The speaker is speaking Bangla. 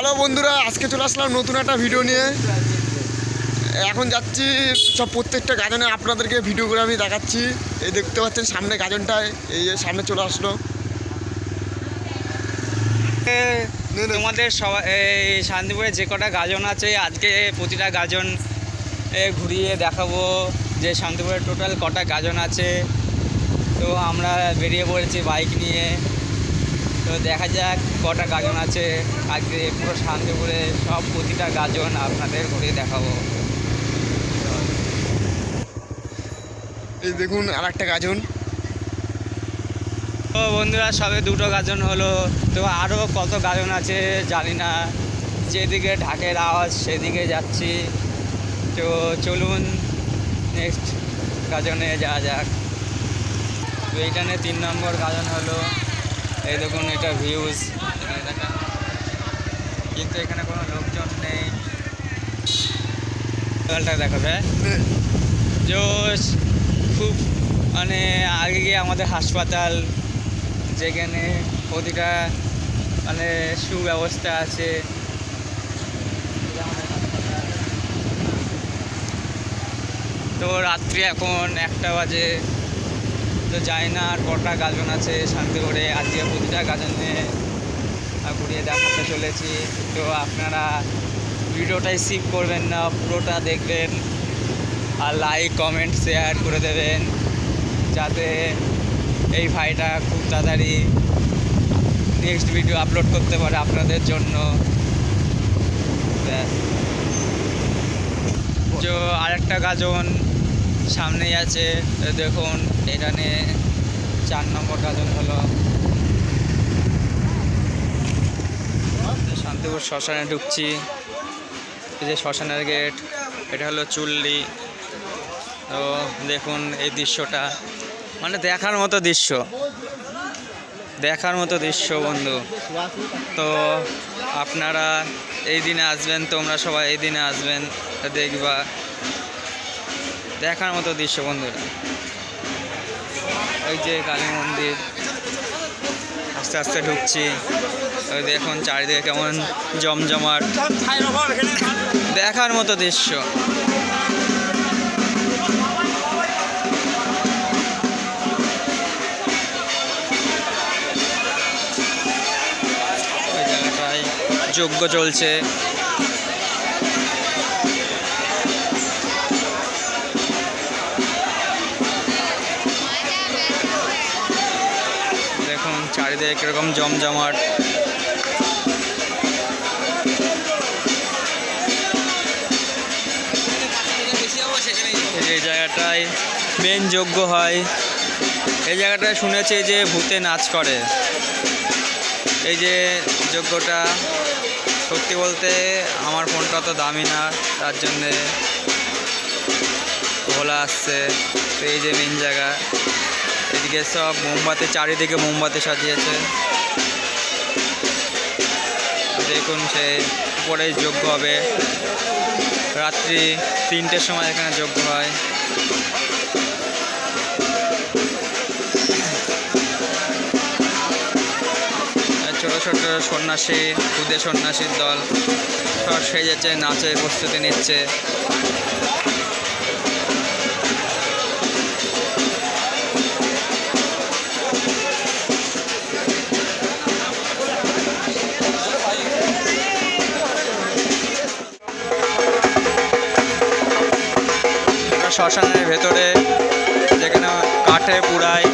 হ্যালো বন্ধুরা, আজকে চলে আসলাম নতুন একটা ভিডিও নিয়ে। এখন যাচ্ছি সব প্রত্যেকটা গাজনে, আপনাদেরকে ভিডিও করে আমি দেখাচ্ছি। এই দেখতে পাচ্ছেন সামনে গাজনটায়, এই সামনে চলে আসলো। তোমাদের সবাই শান্তিপুরে যে কটা গাজন আছে, আজকে প্রতিটা গাজন ঘুরিয়ে দেখাবো যে শান্তিপুরে টোটাল কটা গাজন আছে। তো আমরা বেরিয়ে পড়েছি বাইক নিয়ে। তো দেখা যাক কটা গাজন আছে। আজকে পুরো শান্তিপুরে সব প্রতিটা গাজন আপনাদের ঘুরিয়ে দেখাবো। এই দেখুন আর একটা গাজন। তো বন্ধুরা সবে দুটো গাজন হলো। তো আরও কত গাজন আছে জানি না। যেদিকে ঢাকের আওয়াজ সেদিকে যাচ্ছি। তো চলুন নেক্সট গাজনে যাওয়া যাক। তো এইখানে তিন নম্বর গাজন হলো। এই দেখুন, এটা ভিউজ দেখা কিন্তু এখানে কোনো লোকজন নেই। দেখাবে। জোশ, খুব মানে আগে গিয়ে আমাদের হাসপাতাল, যেখানে প্রতিটা মানে সুব্যবস্থা আছে। তো রাত্রি এখন একটা বাজে। তো জানি না, আর কটা গাজন আছে শান্তি শান্তিগড়ে আজকে প্রতিটা গাজনে ঘুরিয়ে দেখাতে চলেছি, তো আপনারা ভিডিওটাই সিপ করবেন না, পুরোটা দেখবেন আর লাইক কমেন্ট শেয়ার করে দেবেন, যাতে এই ভাইটা খুব তাড়াতাড়ি নেক্সট ভিডিও আপলোড করতে পারে আপনাদের জন্য। আরেকটা গাজন সামনেই আছে, দেখুন, এখানে চার নম্বর গাজন হলো। শান্তিপুর শ্মশানে ঢুকছি। এই যে শ্মশানের গেট, এটা হলো চুল্লি। তো দেখুন এই দৃশ্যটা। মানে দেখার মতো দৃশ্য। দেখার মতো দৃশ্য, বন্ধু। তো আপনারা এই দিনে আসবেন, তোমরা সবাই এই দিনে আসবেন, দেখবা। দেখার মতো দৃশ্য, বন্ধুরা। ওই যে কালী মন্দির। আস্তে আস্তে ঢুকছি। ওই দেখুন চারিদিকে কেমন জমজমাট। দেখার মতো দৃশ্য। যজ্ঞ চলছে। কীরকম জমজমাট? এই জায়গাটায় মেন যজ্ঞ হয়। এই জায়গাটায় শুনেছি যে ভূতে নাচ করে। এই যে যজ্ঞটা সত্যি বলতে আমার ফোনটা তো দামি না, তার জন্যে ভোলা আসছে। তো এই যে মেন জায়গা। এদিকে সব মোমবাতি, চারিদিকে মোমবাতি সাজিয়েছে। দেখুন সে উপরে যজ্ঞ হবে। রাত্রি তিনটের সময় এখানে যজ্ঞ হয়। ছোট ছোট সন্ন্যাসী খুদে সন্ন্যাসীর দল সব সেজেছে নাচের প্রস্তুতি নিচ্ছে। শ্মশানের ভেতরে যেখানে কাঠে পুড়ায়।